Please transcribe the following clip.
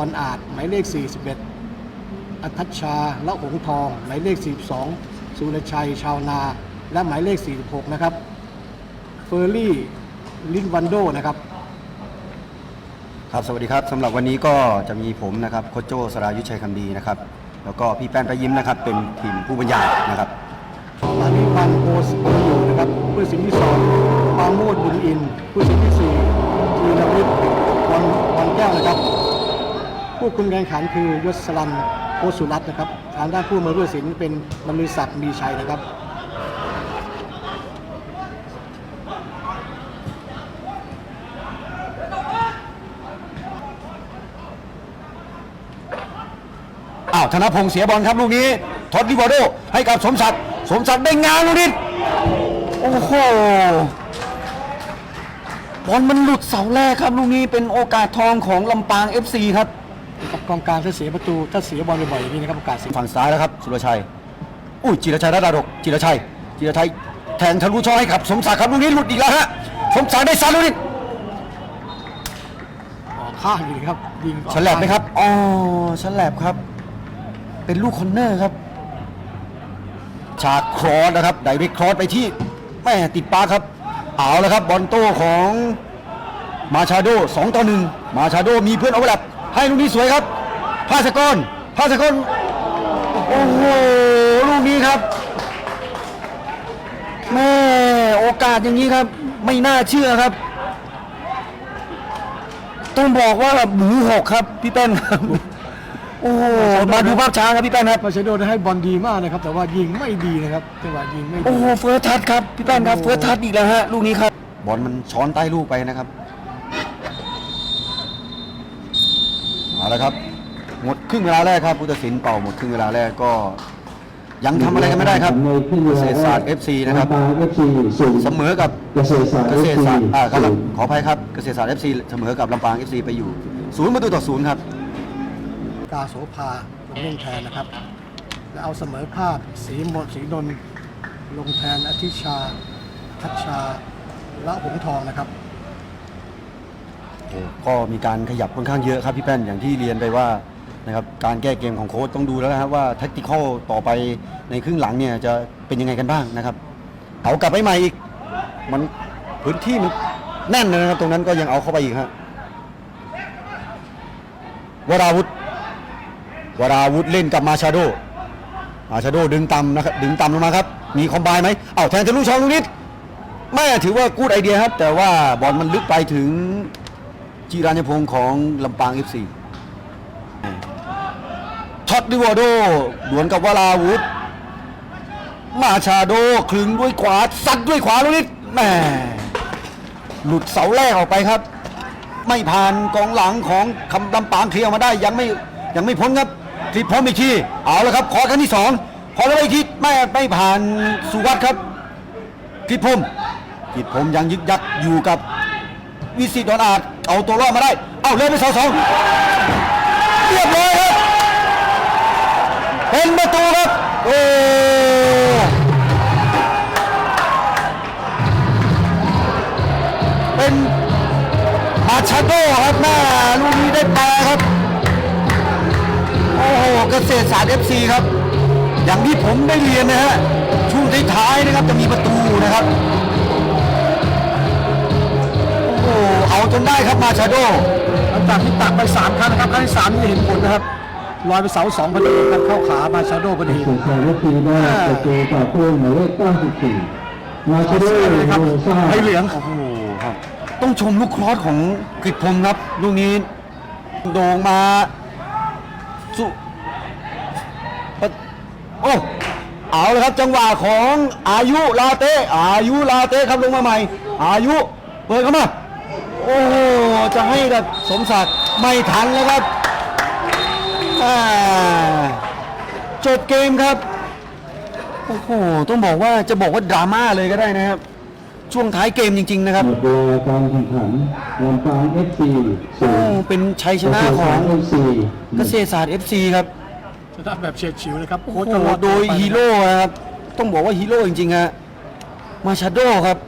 อนอาจหมายเลข 41 อัทัชชาละหงทอง หมายเลข 42 สุรชัยชาวนา และหมายเลข 46 นะครับ เฟอร์รี่ลินวันโดนะครับ ครับ สวัสดีครับสำหรับวันนี้ก็จะมีผมนะครับโคชโจสรายุทธชัยคำดีนะครับ แล้วก็พี่แป้นประยิ้มนะครับ เป็นทีมผู้บรรยายนะครับปานิพันธ์โพสโออยู่นะครับผู้สินที่สองปราโมดบุญอินทร์ผู้สินที่สี่จีรวิทย์วันวันแก้วนะครับ ผู้คุมการแข่งขันคือยศสลันโอสุรัตน์นะครับทางด้านผู้มาร่วมศิลป์เป็นมนุศักดิ์มีชัยนะครับอ้าวธนพงศ์เสียบอลครับลูกนี้ทอดดิวาโดให้กับสมศักดิ์สมศักดิ์ได้งานลูกนี้โอ้โหบอลมันหลุดเสาแรกครับลูกนี้เป็นโอกาสทองของลำปาง FC ครับ กับกองกลางถ้าเสียประตูถ้าเสียบอลบ่อยๆอย่างนี้นะครับโอกาสเสียฝั่งซ้ายแล้วครับ สุรชัยอุ้ยจิรชัยรัตดาดกจิรชัยจิรชัยแทงทะลุช่องให้กับ สมศักดิ์ครับลูกนี้หลุดอีกแล้วฮะสมศักดิ์ได้ซัดลูกนี้ออกข้างอยู่ครับยิงออกฉลับไหมครับอ๋อฉลับครับ เป็นลูกคอนเนอร์ครับ ฉากครอสนะครับไดเรกครอสไปที่แม่ติดปาครับ เอาแล้วครับ บอลโต้ของมาชาโด2ต่อ1มาชาโดมีเพื่อนเอาไว้หลับ ให้ลูกนี้สวยครับพาสกรพาสกรโอ้โหลูกนี้ครับแม่โอกาสอย่างนี้ครับ ไม่น่าเชื่อครับ ต้องบอกว่าหมูหกครับพี่แป้นครับโอ้โหมาดูภาพช้าครับพี่แป้นครับมาเชโดได้ให้บอลดีมากนะครับ แต่ว่ายิงไม่ดีนะครับจังหวะยิงไม่ดีโอ้โหเฟิร์สทัชครับพี่แป้นครับเฟิร์สทัชอีกแล้วฮะลูกนี้ครับบอลมันช้อนใต้ลูกไปนะครับเอา ละครับ หมดครึ่งเวลาแรกครับผู้ตัดสินเป่าหมดครึ่งเวลาแรกก็ ยังทำอะไรกันไม่ได้ครับในครึ่งเกเวลาษตรศาสตร์ FC นะครับลำปาง FC ศูนย์เสมอกับเกษตรศาสตร์เกษตรศาสตร์ FC อ่าครับศูนย์ขออภัยครับเกษตรศาสตร์ FC เสมอกับลำปาง FC ไปอยู่ศูนย์ประตูต่อศูนย์ครับ กาโสภาลงเล่นแทนนะครับ แล้วเอาเสมอภาพสีหมดสีนนท์ลงแทนอธิชา ทัชชาละหงทองนะครับโอ้ ก็มีการขยับค่อนข้างเยอะครับพี่แป้นอย่างที่เรียนไปว่านะครับการแก้เกมของโค้ชต้องดูแล้วนะครับว่าแท็กติคอลต่อไปในครึ่งหลังเนี่ยจะเป็นยังไงกันบ้างนะครับเอากลับไปใหม่อีกมันพื้นที่มันแน่นเลยนะครับ ตรงนั้นก็ยังเอาเข้าไปอีกฮะวราวุธวราวุธเล่นกับมาชาโดมาชาโดดึงต่ำนะครับดึงต่ำลงมาครับ มีคอมไบน์ไหมเอาแทนทะลุช่องลูกนิดแม่ถือว่ากูดไอเดียครับ แต่ว่าบอลมันลึกไปถึง จีราญพงศ์ของลำปาง FC ช็อตดิวอโดดวลกับวราวุธ มาชาโดคลึงด้วยขวาซัดด้วยขวาลูกนิดแหม่หลุดเสาแรกออกไปครับ ไม่ผ่านกองหลังของคำลำปางเคลียร์ออกมาได้ยังไม่ยังไม่พ้นครับทีพร้อมอีกทีเอาแล้วครับขอครั้งที่สองขอแล้วอีกทีไม่ไม่ผ่านสุวัสด์ครับทิดพรมทิดพรมยังยึกยักอยู่กับ วิสิตดอนอาจเอาตัวรอดมาได้ เอาเล่นไปสองสองเรียบร้อยครับ เป็นประตูครับ โอ้เป็นมาชาโดครับหน้าลูกนี้ได้แปลครับ โอ้โหเกษตรศาสตร์ FC ครับ อย่างที่ผมได้เรียนนะฮะช่วงท้ายๆนะครับจะมีประตูนะครับ อ้โหเอาจนได้ครับมาชาโดหลังจากที่ตักไปสามครั้งนะครับครั้งที่สามนี่เห็นผลนะครับลอยไปเสาสองพอดีครับเข้าขามาชาโดพอดีเกษตรศาสตร์ FC ได้ประตูต่อผู้หมายเลข94มาชาโดครับโรซ่าให้เหลืองโอ้โหครับ ต้องชมลูกครอสของกฤษพงศ์ครับลูกนี้โด่งมาสุปะโอ้เอาเลยครับจังหวะของอายุลาเต้อายุลาเต้ครับลงมาใหม่ อายุเปิดเข้ามา โอ้โหจะให้กับสมศักดิ์ไม่ทันแล้วครับอ่าจบเกมครับโอ้โหต้องบอกว่าจะบอกว่าดราม่าเลยก็ได้นะครับ ช่วงท้ายเกมจริง ๆ นะครับหมดเวลาการแข่งขันลำปาง FC ศูโอ้นย์เป็นชัยชเกนะษตรขอศางสตร์ FC เกษตรศาสตร์ FC ครับชนะแบบเฉียดฉิวเลยครับโอ้โค้ชโหก็รอดโดยไปนะครับฮีโร่นะครับต้องบอกว่าฮีโร่จริงๆฮะมาชาโดครับ